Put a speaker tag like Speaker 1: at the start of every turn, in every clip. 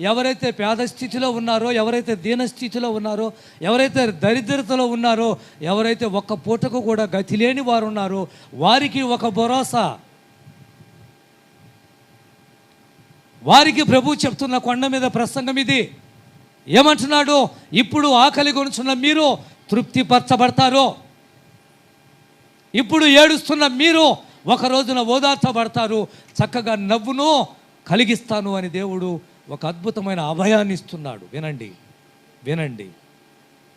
Speaker 1: ఎవరైతే పేద స్థితిలో ఉన్నారో ఎవరైతే దీన స్థితిలో ఉన్నారో ఎవరైతే దరిద్రతలో ఉన్నారో ఎవరైతే ఒక్క పూటకు కూడా గతి లేని వారు ఉన్నారో వారికి ఒక భరోసా. వారికి ప్రభు చెప్తున్న కొండ మీద ప్రసంగం ఇది. ఏమంటున్నాడు? ఇప్పుడు ఆకలి కొనుచున్న మీరు తృప్తిపరచబడతారు. ఇప్పుడు ఏడుస్తున్న మీరు ఒక రోజున ఓదార్చబడతారు. చక్కగా నవ్వును కలిగిస్తాను అని దేవుడు ఒక అద్భుతమైన అభయాన్ని ఇస్తున్నాడు. వినండి వినండి.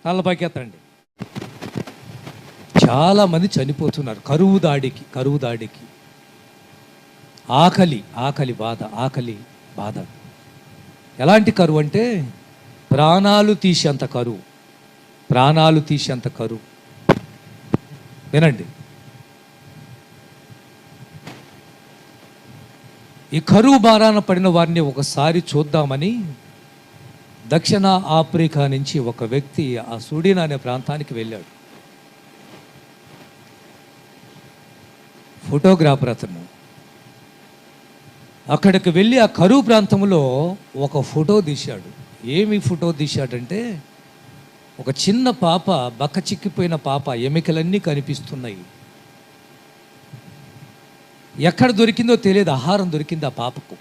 Speaker 1: తలపైకి ఎత్తండి. చాలామంది చనిపోతున్నారు కరువు దాడికి కరువు దాడికి. ఆకలి ఆకలి బాధ ఆకలి బాధ. ఎలాంటి కరువు అంటే ప్రాణాలు తీసేంత కరువు ప్రాణాలు తీసేంత కరువు. వినండి. ఈ కరువు బారాన పడిన వారిని ఒకసారి చూద్దామని దక్షిణ ఆఫ్రికా నుంచి ఒక వ్యక్తి ఆ సుడీన్ అనే ప్రాంతానికి వెళ్ళాడు. ఫోటోగ్రాఫర్ అతను. అక్కడికి వెళ్ళి ఆ కరువు ప్రాంతంలో ఒక ఫోటో తీశాడు. ఏమి ఫోటో తీశాడంటే ఒక చిన్న పాప బక్క చిక్కిపోయిన పాప ఎమికలన్నీ కనిపిస్తున్నాయి. ఎక్కడ దొరికిందో తెలియదు. ఆహారం దొరికింది ఆ పాపకు.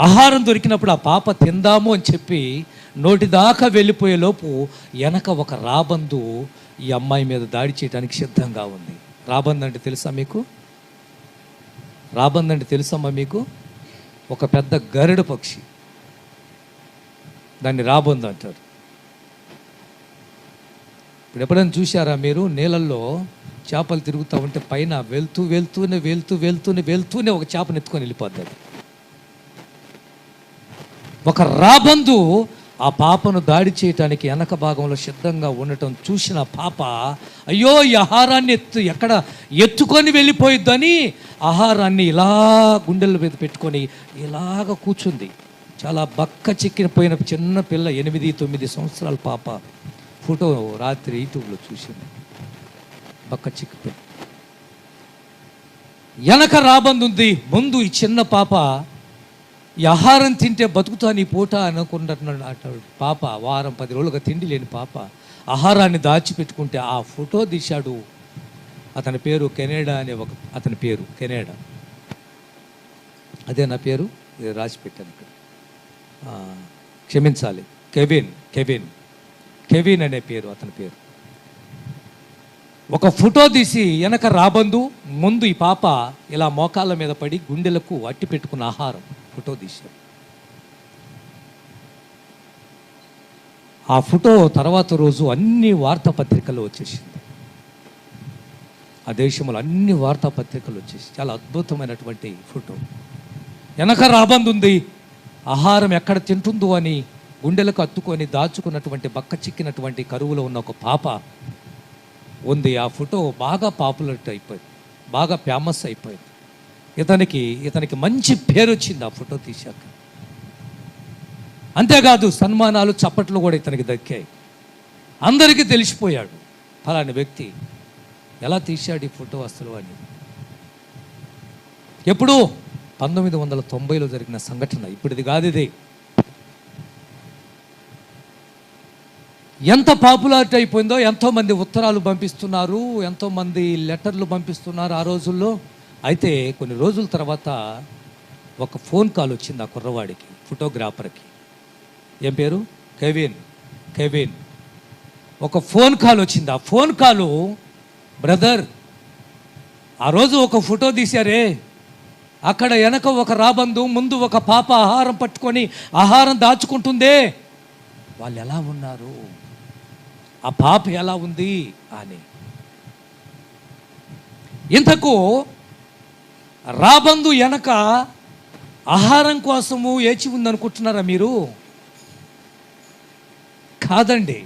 Speaker 1: ఆహారం దొరికినప్పుడు ఆ పాప తిందాము అని చెప్పి నోటి దాకా వెళ్ళిపోయేలోపు వెనక ఒక రాబందు ఈ అమ్మాయి మీద దాడి చేయడానికి సిద్ధంగా ఉంది. రాబందు అంటే తెలుసా మీకు? రాబందు అంటే తెలుసమ్మా మీకు? ఒక పెద్ద గరుడ పక్షి. దాన్ని రాబందు అంటారు. ఇప్పుడు ఎప్పుడైనా చూశారా మీరు? నీళ్ళల్లో చేపలు తిరుగుతూ ఉంటే పైన వెళ్తూ వెళ్తూనే వెళ్తూ వెళ్తూనే వెళ్తూనే ఒక చేపను ఎత్తుకొని వెళ్ళిపోతుంది ఒక రాబందు ఆ పాపను దాడి చేయటానికి వెనక భాగంలో సిద్ధంగా ఉండటం చూసిన పాప అయ్యో ఈ ఆహారాన్ని ఎత్తు ఎక్కడ ఎత్తుకొని వెళ్ళిపోయిద్దని ఆహారాన్ని ఇలా గుండెల మీద పెట్టుకొని ఇలాగ కూర్చుంది. చాలా బక్క చిక్కిపోయిన చిన్న పిల్ల ఎనిమిది తొమ్మిది సంవత్సరాల పాప. ఫోటో రాత్రి యూట్యూబ్లో చూసింది. బక్క చిక్కిపోయి వెనక రాబందుంది ముందు ఈ చిన్న పాప ఈ ఆహారం తింటే బతుకుతాను నీ పూట అనుకుంటున్నాడు అంటాడు పాప వారం పది రోజులుగా తిండి లేని పాప ఆహారాన్ని దాచిపెట్టుకుంటే ఆ ఫోటో తీశాడు. అతని పేరు కెనేడా అనే ఒక అతని పేరు కెనేడా. అదే నా పేరు ఇది రాసి పెట్టాను ఇక్కడ. క్షమించాలి కెవిన్ కెవిన్. కెవిన్ అనే పేరు అతని పేరు. ఒక ఫోటో తీసి వెనక రాబందు ముందు ఈ పాప ఇలా మోకాళ్ళ మీద పడి గుండెలకు అట్టి పెట్టుకున్న ఆహారం ఫోటో తీశారు ఆ ఫోటో తర్వాత రోజు అన్ని వార్తాపత్రికలు వచ్చేసింది. ఆ దేశంలో అన్ని వార్తాపత్రికలు వచ్చేసి చాలా అద్భుతమైనటువంటి ఫోటో. వెనక రాబందు ఉంది ఆహారం ఎక్కడ తింటుందో అని గుండెలకు అత్తుకొని దాచుకున్నటువంటి బక్క చిక్కినటువంటి కరువులో ఉన్న ఒక పాప ఉంది. ఆ ఫోటో బాగా పాపులర్ అయిపోయింది. బాగా ఫేమస్ అయిపోయింది. ఇతనికి ఇతనికి మంచి పేరు వచ్చింది ఆ ఫోటో తీశాక. అంతేకాదు సన్మానాలు చప్పట్లు కూడా ఇతనికి దక్కాయి. అందరికీ తెలిసిపోయాడు. ఫలాని వ్యక్తి ఎలా తీశాడు ఈ ఫోటో అసలు అని. ఎప్పుడు పంతొమ్మిది వందల తొంభైలో జరిగిన సంఘటన. ఇప్పుడు ఇది కాదు ఇది. ఎంత పాపులారిటీ అయిపోయిందో ఎంతోమంది ఉత్తరాలు పంపిస్తున్నారు ఎంతోమంది లెటర్లు పంపిస్తున్నారు ఆ రోజుల్లో. అయితే కొన్ని రోజుల తర్వాత ఒక ఫోన్ కాల్ వచ్చింది ఆ కుర్రవాడికి ఫోటోగ్రాఫర్కి. ఏం పేరు? Kevin Kevin. ఒక ఫోన్ కాల్ వచ్చింది. ఆ ఫోన్ కాలు బ్రదర్ ఆ రోజు ఒక ఫోటో తీశారే. అక్కడ వెనక ఒక రాబందు ముందు ఒక పాప ఆహారం పట్టుకొని ఆహారం దాచుకుంటుందే. వాళ్ళు ఎలా ఉన్నారు? ఆ పాప ఎలా ఉంది అని. ఇంతకు రాబందు వెనక ఆహారం కోసము ఏచి ఉందనుకుంటున్నారా మీరు? కాదండి.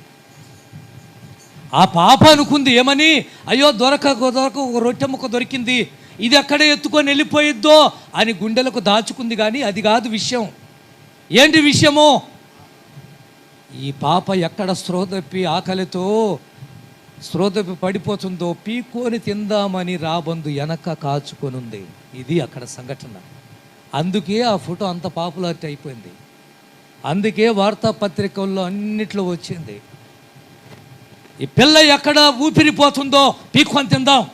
Speaker 1: ఆ పాప అనుకుంది ఏమని? అయ్యో దొరక దొరక ఒక రొట్టె ముక్క దొరికింది. ఇది అక్కడే ఎత్తుకొని వెళ్ళిపోయిద్దో అని గుండెలకు దాచుకుంది కానీ అది కాదు విషయం. ఏంటి విషయము? ఈ పాప ఎక్కడ స్రోతప్పి ఆకలితో స్రోతప్పి పడిపోతుందో పీకోని తిందామని రాబందు వెనక కాచుకొనుంది. ఇది అక్కడ సంఘటన. అందుకే ఆ ఫోటో అంత పాపులారిటీ అయిపోయింది. అందుకే వార్తాపత్రికల్లో అన్నిట్లో వచ్చింది. ఈ పిల్ల ఎక్కడ ఊపిరిపోతుందో పీక్కొని తిందాం.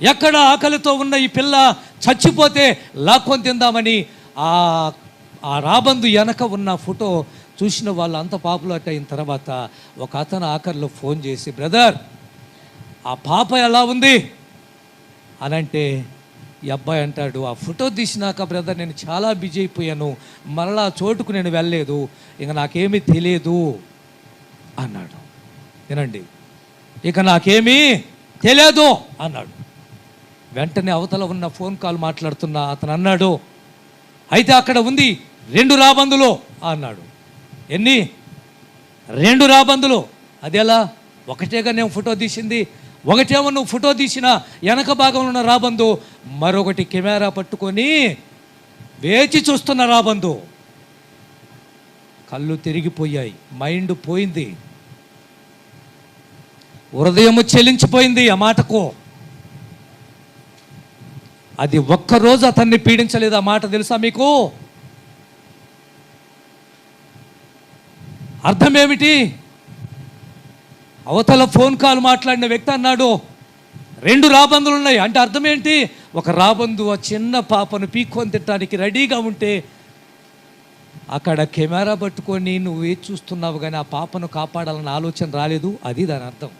Speaker 1: ఎక్కడ ఆకలితో ఉన్న ఈ పిల్ల చచ్చిపోతే లాక్కొని తిందామని ఆ రాబందు వెనక ఉన్న ఫోటో చూసిన వాళ్ళు అంత పాపులర్ అయిన తర్వాత ఒక అతను ఆఖరిలో ఫోన్ చేసి బ్రదర్ ఆ పాప ఎలా ఉంది? అని అంటే ఈ అబ్బాయి అంటాడు ఆ ఫోటో తీసినాక బ్రదర్ నేను చాలా బిజీ అయిపోయాను. మరలా చోటుకు నేను వెళ్ళలేదు. ఇక నాకేమీ తెలియదు. అన్నాడు. వినండి. ఇక నాకేమీ తెలియదు. అన్నాడు. వెంటనే అవతల ఉన్న ఫోన్ కాల్ మాట్లాడుతున్న అతను అన్నాడు అయితే అక్కడ ఉంది రెండు రాబందులో. అన్నాడు. ఎన్ని? రెండు రాబందులు. అదేలా? ఒకటేగా నేను ఫోటో తీసింది. ఒకటేమో నువ్వు ఫోటో తీసిన వెనక భాగంలో ఉన్న రాబందు. మరొకటి కెమెరా పట్టుకొని వేచి చూస్తున్న రాబందు. కళ్ళు తిరిగిపోయాయి. మైండ్ పోయింది. హృదయము చెలించిపోయింది ఆ మాటకు. అది ఒక్కరోజు అతన్ని పీడించలేదు ఆ మాట తెలుసా మీకు? అర్థం ఏమిటి అవతల ఫోన్ కాల్ మాట్లాడిన వ్యక్తి అన్నాడు రెండు రాబందులు ఉన్నాయి. అంటే అర్థం ఏంటి ఒక రాబందు ఆ చిన్న పాపను పీక్కొని తిట్టడానికి రెడీగా ఉంటే అక్కడ కెమెరా పట్టుకొని నువ్వు ఏది చూస్తున్నావు కానీ ఆ పాపను కాపాడాలన్న ఆలోచన రాలేదు? అది దాని అర్థం.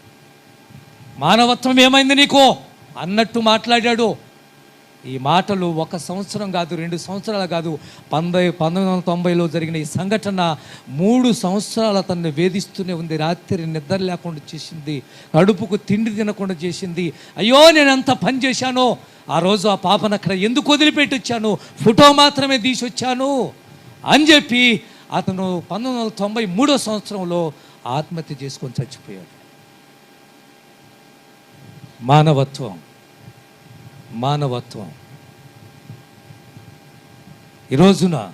Speaker 1: మానవత్వం ఏమైంది నీకో? అన్నట్టు మాట్లాడాడు. ఈ మాటలు ఒక సంవత్సరం కాదు రెండు సంవత్సరాలు కాదు పంతొమ్మిది పంతొమ్మిది వందల తొంభైలో జరిగిన ఈ సంఘటన మూడు సంవత్సరాల తనని వేధిస్తూనే ఉంది. రాత్రి నిద్ర లేకుండా చేసింది కడుపుకు తిండి తినకుండా చేసింది. అయ్యో నేను ఎంత పని చేశానో? ఆ రోజు ఆ పాపను అక్కడ ఎందుకు వదిలిపెట్టి వచ్చాను ఫోటో మాత్రమే తీసి వచ్చాను అని చెప్పి అతను పంతొమ్మిది వందల తొంభై మూడో సంవత్సరంలో ఆత్మహత్య చేసుకొని చచ్చిపోయాడు. మానవత్వం. మానవత్వం. ఈరోజున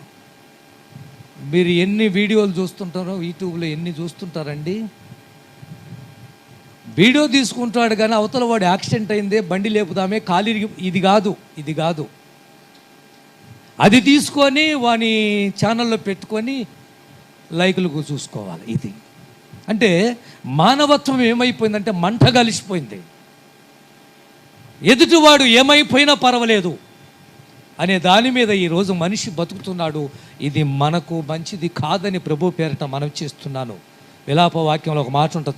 Speaker 1: మీరు ఎన్ని వీడియోలు చూస్తుంటారో యూట్యూబ్లో ఎన్ని చూస్తుంటారండి? వీడియో తీసుకుంటాడు కానీ అవతల వాడు యాక్సిడెంట్ అయిందే బండి లేపుదామే ఖాళీ ఇది కాదు ఇది కాదు. అది తీసుకొని వాని ఛానల్లో పెట్టుకొని లైకులు చూసుకోవాలి ఇది. అంటే మానవత్వం ఏమైపోయిందంటే మంట కలిసిపోయింది. ఎదుటివాడు ఏమైపోయినా పర్వాలేదు. అనే దాని మీద ఈరోజు మనిషి బతుకుతున్నాడు. ఇది మనకు మంచిది కాదని ప్రభు పేరిట మనం చేస్తున్నాను. విలాప వాక్యంలో ఒక మాట ఉంటుంది.